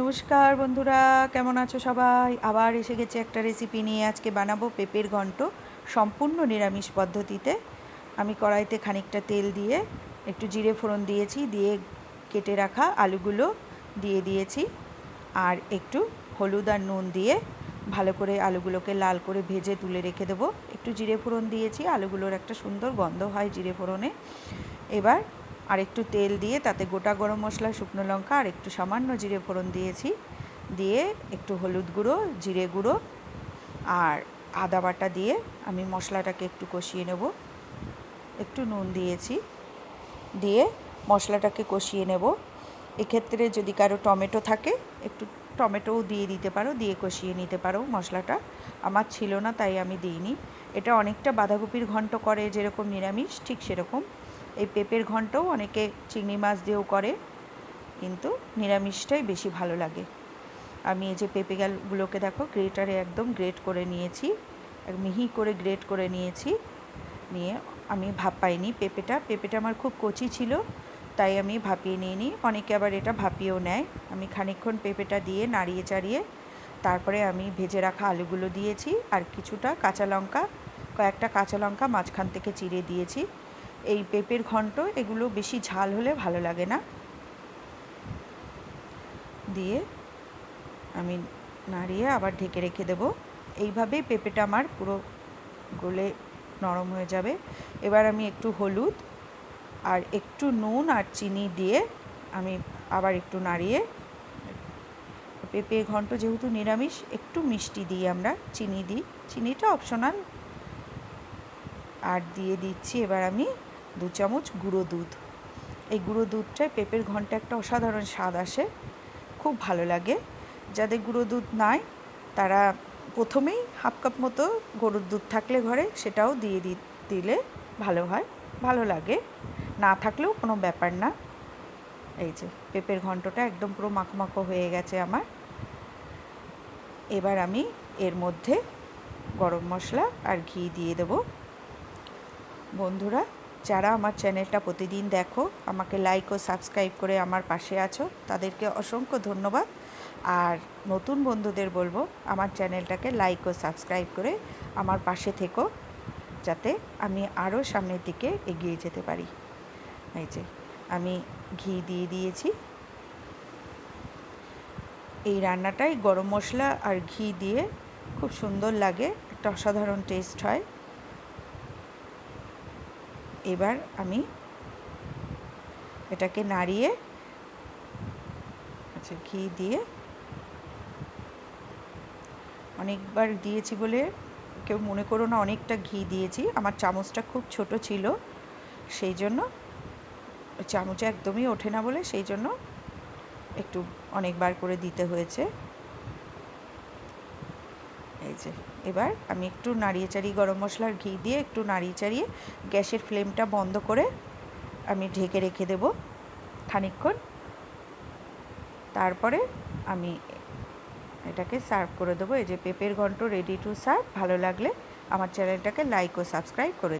নমস্কার বন্ধুরা, কেমন আছো সবাই? আবার এসে গেছে একটা রেসিপি নিয়ে আজকে বানাবো পেঁপের ঘন্ট সম্পূর্ণ নিরামিষ পদ্ধতিতে। আমি কড়াইতে খানিকটা তেল দিয়ে একটু জিরে ফোড়ন দিয়েছি, দিয়ে কেটে রাখা আলুগুলো দিয়ে দিয়েছি। আর একটু হলুদ আর নুন দিয়ে ভালো করে আলুগুলোকে লাল করে ভেজে তুলে রেখে দেবো। একটু জিরে ফোড়ন দিয়েছি, আলুগুলোর একটা সুন্দর গন্ধ হয় জিরে ফোড়নে। এবার আর একটু তেল দিয়ে তাতে গোটা গরম মশলা, শুকনো লঙ্কা আর একটু সামান্য জিরে ফোড়ন দিয়েছি। দিয়ে একটু হলুদ গুঁড়ো, জিরে গুঁড়ো আর আদা বাটা দিয়ে আমি মশলাটাকে একটু কষিয়ে নেব। একটু নুন দিয়েছি। দিয়ে মশলাটাকে কষিয়ে নেব। এক্ষেত্রে যদি কারও টমেটো থাকে, একটু টমেটোও দিয়ে দিতে পারো, দিয়ে কষিয়ে নিতে পারো মশলাটা। আমার ছিল না, তাই আমি দিইনি। এটা অনেকটা বাঁধাকপির ঘন্ট করে যেরকম নিরামিষ, ঠিক সেরকম। এই পেঁপের ঘন্টও অনেকে চিংড়ি মাছ দিয়েও করে, কিন্তু নিরামিষটাই বেশি ভালো লাগে। আমি এই যে পেঁপে গালগুলোকে দেখো, গ্রেটারে একদম গ্রেট করে নিয়েছি মিহি করে গ্রেট করে নিয়েছি, নিয়ে আমি ভাপাইনি পেঁপেটা। পেঁপেটা আমার খুব কচি ছিল, তাই আমি ভাপিয়ে নিয়ে নিই অনেকে আবার এটা ভাপিয়েও নেয়। আমি খানিকক্ষণ পেঁপেটা দিয়ে নাড়িয়ে চাড়িয়ে, তারপরে আমি ভেজে রাখা আলুগুলো দিয়েছি, আর কিছুটা কাঁচা লঙ্কা, কয়েকটা কাঁচা লঙ্কা মাঝখান থেকে চিড়ে দিয়েছি। এই পেঁপের ঘন্ট, এগুলো বেশি ঝাল হলে ভালো লাগে না। দিয়ে আমি নাড়িয়ে আবার ঢেকে রেখে দেব। এইভাবেই পেঁপেটা আমার পুরো গলে নরম হয়ে যাবে। এবার আমি একটু হলুদ আর একটু নুন আর চিনি দিয়ে আমি আবার একটু নাড়িয়ে পেঁপে ঘন্ট যেহেতু নিরামিষ, একটু মিষ্টি দিই আমরা, চিনি দিই। চিনিটা অপশনাল। আর দিয়ে দিচ্ছি এবার আমি দু চামচ গুঁড়ো দুধ। এই গুঁড়ো দুধটায় পেঁপের ঘণ্টা একটা অসাধারণ স্বাদ আসে। খুব ভালো লাগে। যাদের গুঁড়ো দুধ নাই, তারা প্রথমেই হাফ কাপ মতো গরুর দুধ থাকলে ঘরে, সেটাও দিয়ে দিলে ভালো হয়, ভালো লাগে। না থাকলেও কোনো ব্যাপার না। এই যে, পেঁপের ঘন্টটা একদম পুরো মাখো হয়ে গেছে আমার। এবার আমি এর মধ্যে গরম মশলা আর ঘি দিয়ে দেব। বন্ধুরা যারা আমার চ্যানেলটা প্রতিদিন দেখো, আমাকে লাইক ও সাবস্ক্রাইব করে আমার পাশে আছো, তাদেরকে অসংখ্য ধন্যবাদ। আর নতুন বন্ধুদের বলব, আমার চ্যানেলটাকে লাইক ও সাবস্ক্রাইব করে আমার পাশে থেকো, যাতে আমি আরও সামনের দিকে এগিয়ে যেতে পারি। এই যে, আমি ঘি দিয়ে দিয়েছি। এই রান্নাটাই গরম মশলা আর ঘি দিয়ে খুব সুন্দর লাগে, একটা অসাধারণ টেস্ট হয়। এবার আমি এটাকে নাড়িয়ে আচ্ছা ঘি দিয়ে অনেকবার দিয়েছি বলে কেউ মনে করো না অনেকটা ঘি দিয়েছি। আমার চামচটা খুব ছোট ছিল, সেই জন্য চামচে একদমই ওঠে না বলে সেই জন্য একটু অনেকবার করে দিতে হয়েছে। যে এবার আমি একটু নাড়িয়ে চাড়িয়ে গরম মশলার ঘি দিয়ে একটু নাড়িয়ে চাড়িয়ে গ্যাসের ফ্লেমটা বন্ধ করে আমি ঢেকে রেখে দেব খানিক্ষণ তারপরে আমি এটাকে সার্ভ করে দেবো। এই যে পেঁপের ঘন্ট রেডি টু সার্ভ ভালো লাগলে আমার চ্যানেলটাকে লাইক ও সাবস্ক্রাইব করে